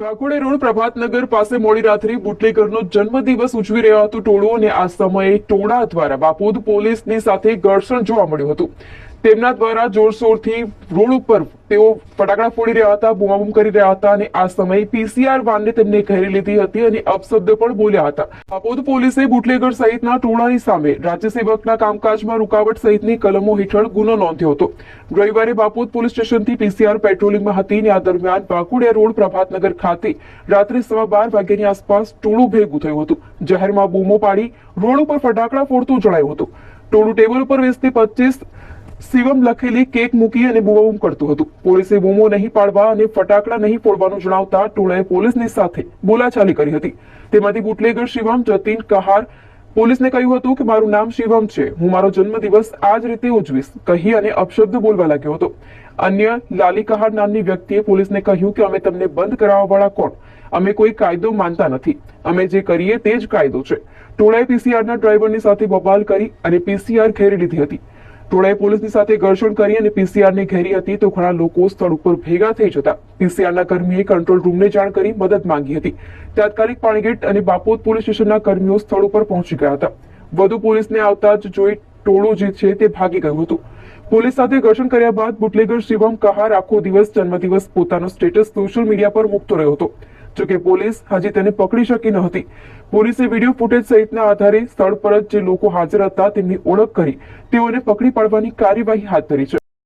કાકોડે road પ્રભાતનગર પાસે મોડી રાત્રે બુટલેકરનો જન્મદિવસ ઉજવી રહ્યો હતો. ટોળો અને આ સમયે ટોળા દ્વારા બાપોદ પોલીસની સાથે ઘર્ષણ જોવા મળ્યું હતું. તેમના દ્વારા જોરશોરથી રોડ ઉપર તેઓ ફટાકડા ફોડી રહ્યા હતા, બૂમાબૂમ કરી રહ્યા હતા અને આ સમયે પીસીઆર વાનને તેમને ઘેરી લીધી હતી અને અપશબ્દ પણ બોલ્યા હતા. આપોદ પોલીસે બુટલેગર સહિતના ટોળાની સામે રાજ્ય સેવકના કામકાજમાં રૂકાવટ સહિતની કલમો હેઠળ ગુનો નોંધ્યો હતો. રવિવારે બાપોદ પોલીસ સ્ટેશનથી પીસીઆર પેટ્રોલિંગમાં હતી અને આ દરમિયાન બાકુડિયા રોડ પ્રભાતનગર ખાતે રાત્રે સવા બાર વાગ્યાની આસપાસ ટોળું ભેગું થયું હતું. જાહેરમાં બૂમો પાડી રોડ ઉપર ફટાકડા ફોડતું જણાયું હતું. ટોળું ટેબલ ઉપર વેચતી પચીસ શિવમ લખેલી કેક મૂકી અને બૂમાબૂમ કરતું હતું. પોલીસે બૂમો નહીં પાડવા અને ફટાકડા નહીં ફોડવાનું જણાવતા ટોળાએ પોલીસની સાથે બોલાચાલી કરી હતી. તેમાંથી બુટલેગર શિવમ, જતીન કહાર પોલીસને કહ્યું હતું કે મારું નામ શિવમ છે. હું મારો જન્મદિવસ આ જ રીતે ઉજવીશ. કહી અને અપશબ્દ બોલવા લાગ્યો હતો. અન્ય લાલી કહાર નામની વ્યક્તિએ પોલીસને કહ્યું કે અમે તમને બંધ કરાવવા વાળા કોણ? અમે કોઈ કાયદો માનતા નથી. અમે જે કરીએ તે જ કાયદો છે. ટોળાએ પીસીઆરના ડ્રાઈવરની સાથે બબાલ કરી અને પીસીઆર ઘેરી લીધી હતી. ટોળાએ પોલીસની સાથે ઘર્ષણ કરી અને પીસીઆરને ઘેરી હતી તો ઘણા લોકો સ્થળ ઉપર ભેગા થઈ જતા. પીસીઆરના કર્મીએ કંટ્રોલ રૂમને જાણ કરી મદદ માંગી હતી. તાત્કાલિક પાણીગેટ અને બાપોદ પોલીસ સ્ટેશનના કર્મીઓ સ્થળ ઉપર પહોંચી ગયા હતા. વધુ પોલીસને આવતા જ જોઈ ટોળો જે છે તે ભાગી ગયું હતું. પોલીસ સાથે ઘર્ષણ કર્યા બાદ બુટલેગર શિવમ કહાર આખો દિવસ જન્મદિવસ પોતાનો સ્ટેટસ સોશિયલ મીડિયા પર મૂકતો રહ્યો હતો. જોકે પોલીસ હજી તેને પકડી શકી ન હતી. પોલીસે વીડિયો ફૂટેજ સહિતના આધારે સ્થળ પર જે લોકો હાજર હતા તેમની ઓળખ કરી તેઓને પકડી પાડવાની કાર્યવાહી હાથ ધરી છે.